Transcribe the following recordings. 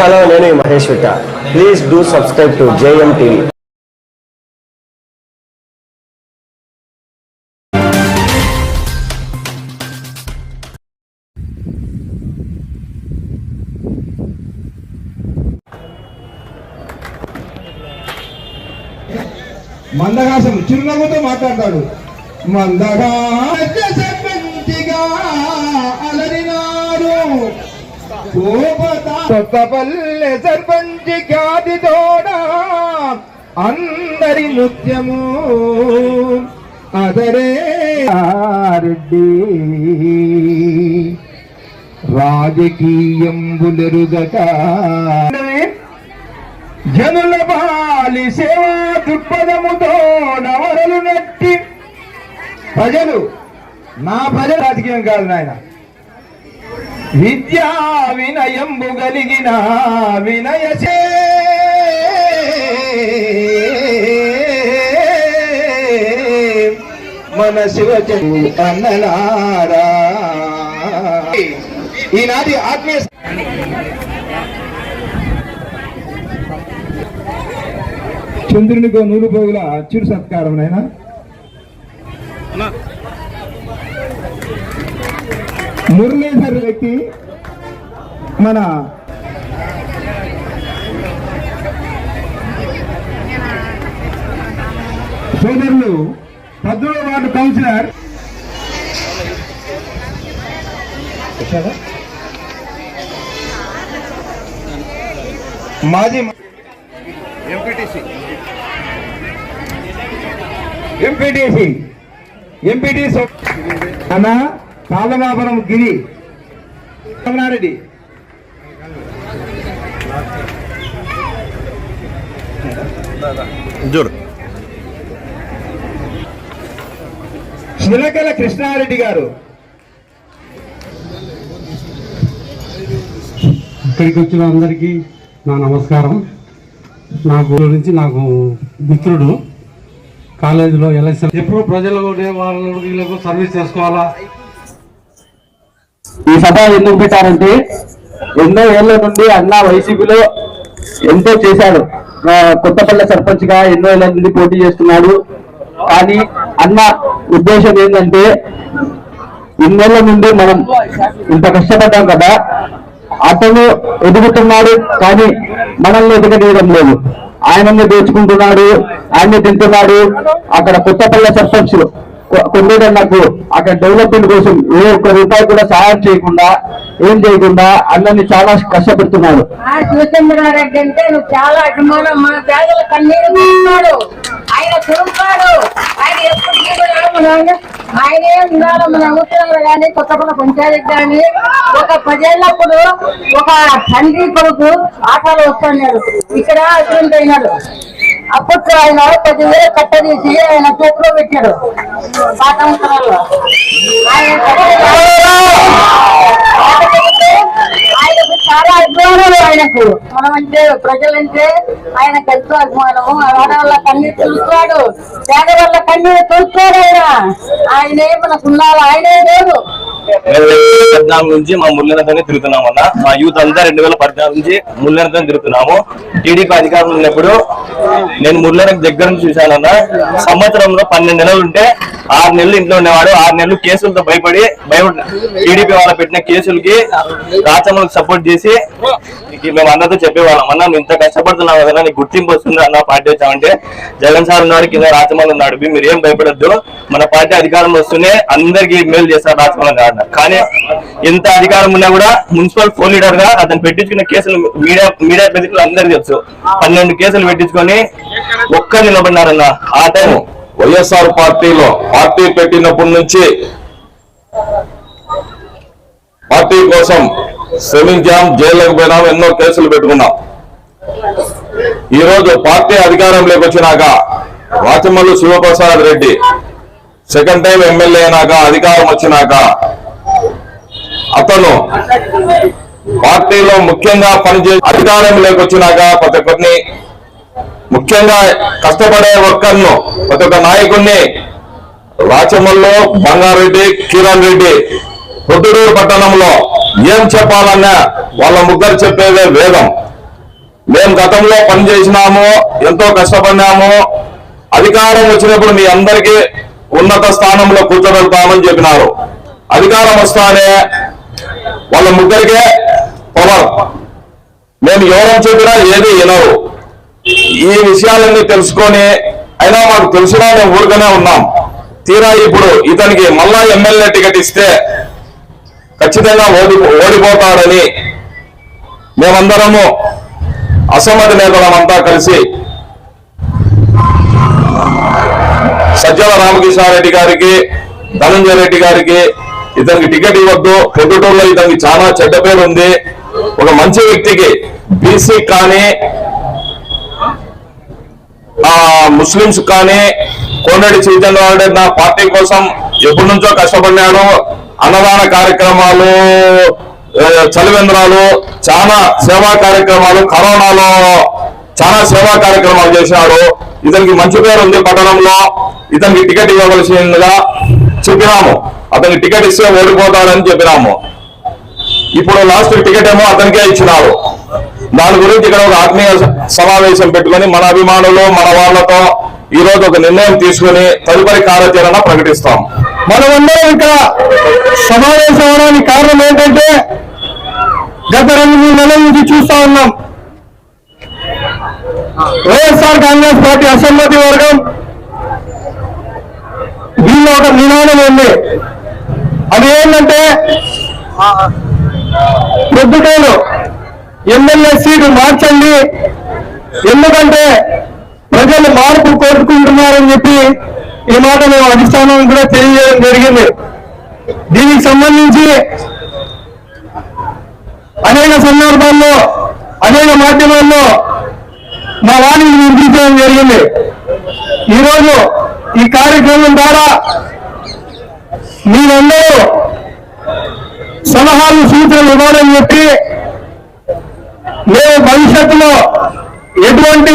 Hello నేను Mahesh Vitta. Please do subscribe to JM TV మందహాసం చిరునవ్వుతో మాట్లాడతాడు. మందగా అలరి కోపత. కొత్త పల్లె సర్పంచి ఖ్యాతి తోడా. అందరి నృత్యము అదరే రెడ్డి రాజకీయంబులెరుగట. జనుల బాలి సేవా దృక్పథముతో నవరలు నట్టి. ప్రజలు నా ప్రజల రాజకీయం కాదు నాయన. విద్యా వినయంబు కలిగిన వినయసే మన శివ అన్నలారా ఈనాటి ఆత్మీయ చంద్రునికో నూరు పోగుల చిరు సత్కారం నాయన? మురళీధర్ వ్యక్తి మన సోదరులు పద్మూడవ వార్డు కౌన్సిలర్. మాజీ ఎంపీటీసీ. ఎంపీటీసీ. అన్న కాలమాపురం గిరి. రమణారెడ్డి శిలకల కృష్ణారెడ్డి గారు. ఇక్కడికి వచ్చిన అందరికీ నా నమస్కారం. నా గురించి నాకు మిత్రుడు కాలేజీలో ఎలక్షన్ ఎప్పుడు ప్రజలు వాళ్ళ వీళ్ళకు సర్వీస్ చేసుకోవాలా? ఈ సభ ఎందుకు పెట్టారంటే ఎన్నో ఏళ్ళ నుండి అన్న వైసీపీలో ఎంతో చేశాడు. కొత్తపల్లె సర్పంచ్గా ఎన్నో ఏళ్ళ నుండి పోటీ చేస్తున్నాడు. కానీ అన్న ఉద్దేశం ఏంటంటే ఇన్నేళ్ళ నుండి మనం ఇంత కష్టపడ్డాం కదా అతను ఎదుగుతున్నాడు కానీ మనల్ని ఎదగనీయడం లేదు. ఆయనని దోచుకుంటున్నాడు ఆయన్ని తింటున్నాడు. అక్కడ కొత్తపల్లె సర్పంచ్ కొండేటన్నకు అక్కడ డెవలప్మెంట్ కోసం ఏ ఒక్క రూపాయి కూడా సహాయం చేయకుండా ఏం చేయకుండా అందరినీ చాలా కష్టపెడుతున్నాడు ఆ శివచంద్రారెడ్డి అంటే నువ్వు చాలా అభిమానం. మన పేదల కన్నీరు తీస్తున్నాడు ఆయన తిరుగుతాడు ఆయన ఎప్పటికీ కూడా ఆయనే? ఉండాలి మన అవసరంలో కానీ కొత్తపల్లి పంచాయతీ కానీ. ఒక పదేళ్ళప్పుడు ఒక తండ్రి కొడుకు ఆటలు వస్తున్నాడు. ఇక్కడ అటువంటి అయినాడు. అప్పట్లో ఆయన పదివేలు కట్టదీసి ఆయన చేతిలో పెట్టాడు. పాత సంవత్సరాల్లో ఆయన ఆయనకు చాలా అభిమానులు ఆయనకు. మనం అంటే ప్రజలంటే ఆయనకు ఎంతో అభిమానము. ఆడవాళ్ళ కన్నీరు తెలుస్తాడు పేదవాళ్ళ కన్నీరు తెలుస్తాడు ఆయన. ఆయనే మనకు ఉన్నాడు ఆయనే లేదు పద్నాలుగు నుంచి మా ముళ్ళనతోనే తిరుగుతున్నాం అన్న. మా యూత్ అంతా రెండు వేల పద్నాలుగు నుంచి ముళ్ళనతో తిరుగుతున్నాము. టీడీపీ అధికారంలో ఉన్నప్పుడు నేను ముళ్ళన దగ్గర నుంచి చూశానన్న సంవత్సరంలో పన్నెండు నెలలు ఉంటే ఆరు నెలలు ఇంట్లో ఉండేవాడు ఆరు నెలలు కేసులతో భయపడి భయపడి టీడీపీ వాళ్ళ పెట్టిన కేసులకి రాచమ్మలకు సపోర్ట్ చేసి మేము అందరితో చెప్పేవాళ్ళం. అన్న నువ్వు ఇంత కష్టపడుతున్నావు కదా నీకు గుర్తింపు వస్తుంది అన్న పార్టీ వచ్చామంటే జగన్ సార్ ఉన్నాడు కింద రాచమల్ ఉన్నాడు. మీరు ఏం భయపడద్దు. మన పార్టీ అధికారం వస్తూనే అందరికి మేలు చేస్తారు రాచమల్ గారు కానీ ఎంత అధికారం ఉన్నా కూడా మున్సిపల్ ఫోన్ లీడర్గా అతను పెట్టించుకున్న కేసులు మీడియా మీడియా ప్రతికులు అందరికీ తెలుసు. పన్నెండు కేసులు పెట్టించుకొని ఒక్క నిలబడినారన్న. ఆ టైం వైఎస్ఆర్ పార్టీలో పార్టీ పెట్టినప్పటి నుంచి పార్టీ కోసం శ్రమించాం జైల్లోకి పోయినాం ఎన్నో కేసులు పెట్టుకున్నాం. ఈరోజు పార్టీ అధికారంలోకి వచ్చినాక Rachamallu Sivaprasad Reddy second time MLA అయినాక అధికారం వచ్చినాక అతను పార్టీలో ముఖ్యంగా పనిచే అధికారంలోకి వచ్చినాక ప్రతి ఒక్కరిని ముఖ్యంగా కష్టపడే ఒక్కరిను ప్రతి ఒక్క నాయకుడిని రాచమల్లో బంగారెడ్డి కిరణ్ రెడ్డి పొద్దుటూరు పట్టణంలో ఏం చెప్పాలన్నా వాళ్ళ ముగ్గురు చెప్పేదే వేదం. మేము గతంలో పనిచేసినాము ఎంతో కష్టపడినాము. అధికారం వచ్చినప్పుడు మీ అందరికీ ఉన్నత స్థానంలో కూర్చోబెడతామని చెప్పినారు. అధికారం వస్తానే వాళ్ళ ముగ్గురికే పవర్. మేము ఎవరు చెప్పినా ఏది వినవు ఈ విషయాలన్నీ తెలుసుకొని అయినా మాకు తెలిసినా మేము ఊరుగానే ఉన్నాం. తీరా ఇప్పుడు ఇతనికి మళ్ళా ఎమ్మెల్యే టికెట్ ఇస్తే ఖచ్చితంగా ఓడి ఓడిపోతాడని మేమందరము అసమ్మతి నేతలమంతా కలిసి సజ్జల రామకృష్ణారెడ్డి గారికి ధనంజయ రెడ్డి గారికి ఇతనికి టికెట్ ఇవ్వద్దు. ప్రభుత్వంలో ఇతనికి చాలా చెడ్డ పేరు ఉంది. ఒక మంచి వ్యక్తికి బీసీ కానీ ఆ ముస్లింస్ కానీ కోనరెడ్డి చైతన్య నా పార్టీ కోసం ఎప్పటి నుంచో కష్టపడినాడు. అన్నదాన కార్యక్రమాలు చలివేంద్రాలు చాలా సేవా కార్యక్రమాలు కరోనాలో చాలా సేవా కార్యక్రమాలు చేశాడు. ఇతనికి మంచి పేరు ఉంది పట్టణంలో. ఇతనికి టికెట్ ఇవ్వవలసిందిగా చెప్పినాము. అతనికి టికెట్ ఇస్తే ఓడిపోతాడని చెప్పినాము. ఇప్పుడు లాస్ట్ టికెట్ ఏమో అతనికే ఇచ్చినారు. దాని గురించి ఇక్కడ ఒక ఆత్మీయ సమావేశం పెట్టుకొని మన అభిమానులు మన వాళ్ళతో ఈ రోజు ఒక నిర్ణయం తీసుకొని తదుపరి కార్యాచరణ ప్రకటిస్తాం. మనమందరం ఇక్కడ సమావేశం అవడానికి కారణం ఏంటంటే గత రెండు మూడు నెలల నుంచి చూస్తా ఉన్నాం. వైఎస్ఆర్ కాంగ్రెస్ పార్టీ అసమ్మతి వర్గం దీనిలో ఒక నినాదం ఉంది. అదేంటంటే ఏంటంటే ప్రొద్దుటూరు ఎమ్మెల్యే సీటు మార్చండి. ఎందుకంటే ప్రజలు మార్పు కోరుకుంటున్నారని చెప్పి ఈ మాట మేము అధిష్టానం కూడా తెలియజేయడం జరిగింది. దీనికి సంబంధించి అనేక సందర్భాల్లో అనేక మాధ్యమాల్లో మా వాణిని వినిపించడం జరిగింది. ఈరోజు ఈ కార్యక్రమం ద్వారా మీరందరూ సలహాలు సూచనలు ఇవ్వాలని చెప్పి మేము భవిష్యత్తులో ఎటువంటి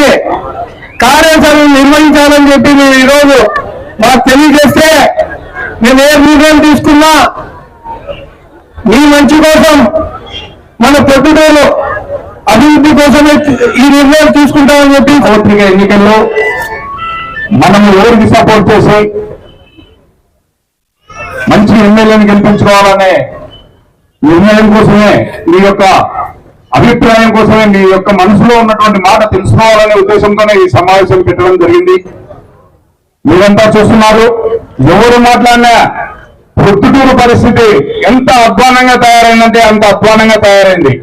కార్యాచరణ నిర్వహించాలని చెప్పి మేము ఈరోజు మాకు తెలియజేస్తే మేము ఏ నిర్ణయం తీసుకున్నా మీ మంచి కోసం మన పొద్దుటూరు అభివృద్ధి కోసమే ఈ నిర్ణయం తీసుకుంటామని చెప్పి పత్రిక ఎన్నికల్లో మనము ఎవరికి సపోర్ట్ చేసి మంచి ఎమ్మెల్యేని గెలిపించుకోవాలనే నిర్ణయం కోసమే మీ యొక్క అభిప్రాయం కోసమే మీ యొక్క మనసులో ఉన్నటువంటి మాట తెలుసుకోవాలనే ఉద్దేశంతోనే ఈ సమావేశం పెట్టడం జరిగింది. మీరంతా చూస్తున్నారు ఎవరు మాట్లాడినా పొత్తుటూరు పరిస్థితి ఎంత అధ్వానంగా తయారైందంటే అంత అధ్వానంగా తయారైంది.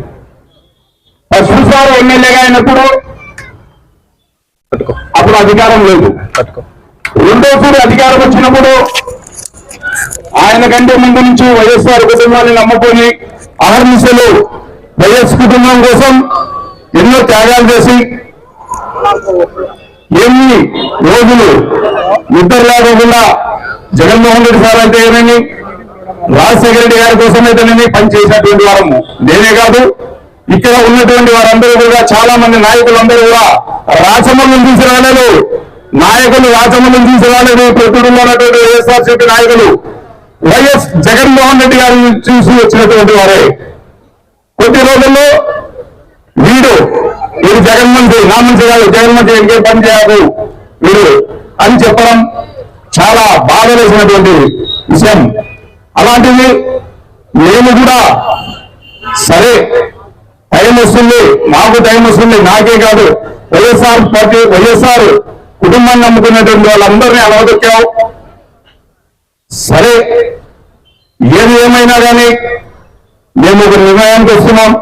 పశుసారి ఎమ్మెల్యేగా అయినప్పుడు అప్పుడు అధికారం లేదు. రెండోసారి అధికారం వచ్చినప్పుడు ఆయన కంటే ముందు నుంచి వైఎస్ఆర్ కుటుంబాన్ని నమ్ముకొని అహర్నిశలు వైఎస్ కుటుంబం కోసం ఎన్నో త్యాగాలు చేసి ఎన్ని రోజులు నిద్ర లేకుండా జగన్మోహన్ రెడ్డి సార్ అయితే ఏమేమి? రాజశేఖర రెడ్డి గారి కోసం అయితేనేమి పనిచేసినటువంటి వారము నేనే కాదు ఇక్కడ ఉన్నటువంటి వారందరూ కూడా చాలా మంది నాయకులందరూ కూడా రాచమల్ని తీసి రాలేదు నాయకులు రాచమల్ని తీసి రాలేదు ప్రతిలో ఉన్నటువంటి వైఎస్ఆర్సీపీ నాయకులు వైఎస్ జగన్మోహన్ రెడ్డి గారిని చూసి వచ్చినటువంటి వారే. కొద్ది రోజుల్లో వీడు వీడు జగన్మంత్రి నా మంత్రి కాదు జగన్మంత్రి ఇంకే పని చేయదు వీడు అని చెప్పడం చాలా బాధ వేసినటువంటి విషయం. అలాంటిది మేము కూడా సరే టైం వస్తుంది మాకు టైం వస్తుంది నాకే కాదు. వైఎస్ఆర్ పార్టీ వైఎస్ఆర్ కుటుంబాన్ని నమ్ముకున్నటువంటి వాళ్ళందరినీ అలవదొక్కావు సరే ఏది ఏమైనా కానీ మేము ఒక నిర్ణయానికి వస్తున్నాం.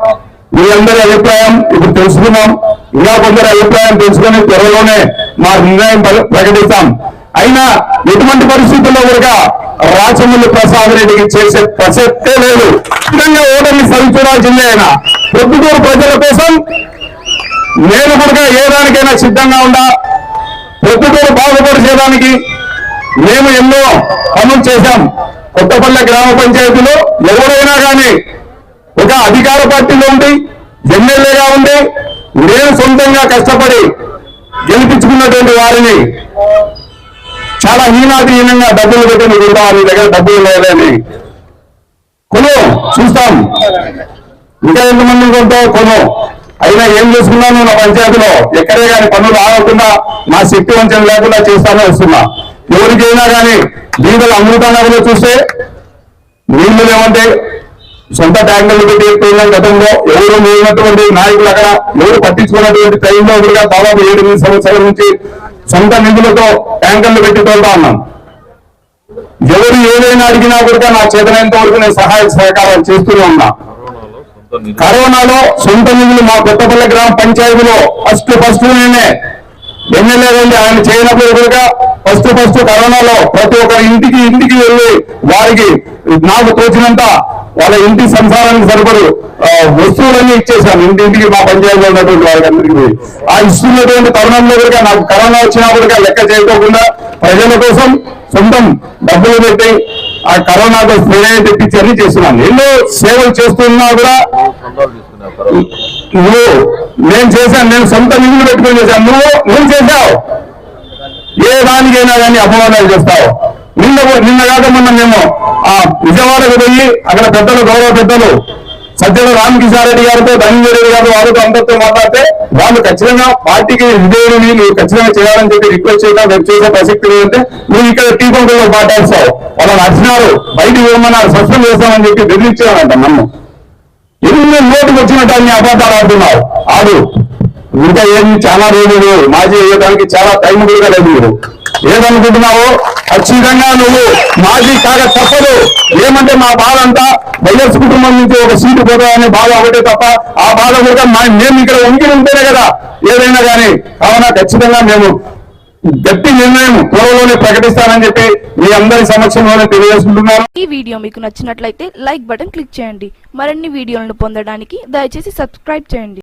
మీ అందరి అభిప్రాయం ఇప్పుడు తెలుసుకున్నాం. ఇంకా కొందరు అభిప్రాయం తెలుసుకొని త్వరలోనే మా నిర్ణయం ప్రకటిస్తాం. అయినా ఎటువంటి పరిస్థితుల్లో కూడా రాచమల్లి ప్రసాద్ రెడ్డికి చేసే ప్రసక్తే లేదు. ఖచ్చితంగా ఓటమి సరిచూడాల్సిందే ఆయన ప్రొద్దుటూరు ప్రజల కోసం నేను కూడా ఏ దానికైనా సిద్ధంగా ఉండా? బాగుపడి బాగుపరిచేదానికి మేము ఎన్నో పనులు చేశాం. కొత్తపల్లె గ్రామ పంచాయతీలో ఎవరైనా కానీ ఒక అధికార పార్టీలో ఉండి ఎమ్మెల్యేగా ఉండి నేను సొంతంగా కష్టపడి గెలిపించుకున్నటువంటి వారిని చాలా హీనాధీనంగా డబ్బులు పెట్టి మీరు మీ దగ్గర డబ్బులు లేదని కొను చూస్తాం. ఇంకా ఎంతమంది కొంటో కొను. అయినా ఏం చూసుకున్నాను నా పంచాయతీలో? ఎక్కడే కానీ పనులు ఆగకుండా మా శక్తి వంచన లేకుండా చేస్తానే వస్తున్నా. ఎవరికైనా కానీ బీదలు అమృతానగర్లో చూస్తే నీళ్ళు లేవంటే సొంత ట్యాంకర్లు పెట్టి పోయిన గతంలో ఎవరు లేనటువంటి నాయకులు అక్కడ ఎవరు పట్టించుకున్నటువంటి టైంలో కూడా దాదాపు ఏడు సంవత్సరాల నుంచి సొంత నిధులతో ట్యాంకర్లు పెట్టి తోలుతా ఉన్నాం. ఎవరు ఏదైనా అడిగినా కూడా నా చేతనైనంత వరకు నేను సహాయ సహకారాలు చేస్తూనే ఉన్నా. కరోనాలో సొంత నిధులు మా కొత్తపల్లి గ్రామ పంచాయతీలో ఫస్ట్ ఫస్ట్ నేనే. ఎమ్మెల్యే వెళ్ళి ఆయన చేయనప్పుడు కూడా ఫస్ట్ ఫస్ట్ కరోనాలో ప్రతి ఒక్క ఇంటికి ఇంటికి వెళ్ళి వారికి నాకు తోచినంత వాళ్ళ ఇంటి సంసారానికి సరిపడు వస్తువులన్నీ ఇచ్చేసాను ఇంటింటికి మా పంచాయతీలో ఉన్నటువంటి వారికి అందరికీ ఆ ఇస్తున్నటువంటి తరుణంలో కూడా నాకు కరోనా వచ్చినప్పుడు లెక్క చేయకోకుండా ప్రజల కోసం సొంతం డబ్బులు పెట్టి ఆ కరోనాతో స్ప్రే తెప్పించి అన్ని చేస్తున్నాను. ఎన్నో సేవలు చేస్తున్నా కూడా నువ్వు నేను చేశాను నేను సొంత నిధులు పెట్టుకుని చేశాను. నువ్వు నువ్వు చేశావు. ఏ దానికైనా కానీ అపవాదాలు చేస్తావు. నిన్న నిన్న కాక మొన్న మేము ఆ విజయవాడకు వెళ్ళి అక్కడ పెద్దలు గౌరవ పెద్దలు మధ్యలో రామకిషన్ రెడ్డి గారితో ధనంజయ రెడ్డి గారు. వాళ్ళతో అందరితో మాట్లాడితే వాళ్ళు ఖచ్చితంగా పార్టీకి విధేయుడిని నువ్వు ఖచ్చితంగా చేయాలని చెప్పి రిక్వెస్ట్ చేయడం రేపు చేసే ప్రసక్తి లేదంటే నువ్వు ఇక్కడ టీ కొండలో మాట్లాడుతావు. వాళ్ళని నచ్చినారు బయటికి పోమన్నారు. సస్పెండ్ చేస్తామని చెప్పి బెదిరించారంట నన్ను. ఎన్ని నోటుకు వచ్చినట్టు అన్ని అబద్ధాలు ఆడుతున్నావు ఆడు ఇంకా ఏమి చాలా రోజులు మాజీ వేయడానికి చాలా టైం కూడా లేదు మీరు. ఏమనుకుంటున్నావు? ఖచ్చితంగా నువ్వు మాజీ కాక తప్పదు. ఏమంటే మా బాధ అంతా వైఎస్ కుటుంబం నుంచి ఒక సీటు పోతాయని బాధ ఒకటే తప్ప ఆ బాధ కూడా మా- మేము ఇక్కడ వంగి ఉంటేనే కదా. ఏదైనా కానీ కావున ఖచ్చితంగా మేము గట్టి నిర్ణయం త్వరలోనే ప్రకటిస్తానని చెప్పి మీ అందరి సమక్షంలోనే తెలియజేసుకుంటున్నాను. ఈ వీడియో మీకు నచ్చినట్లయితే లైక్ బటన్ క్లిక్ చేయండి. మరిన్ని వీడియోలను పొందడానికి దయచేసి సబ్స్క్రైబ్ చేయండి.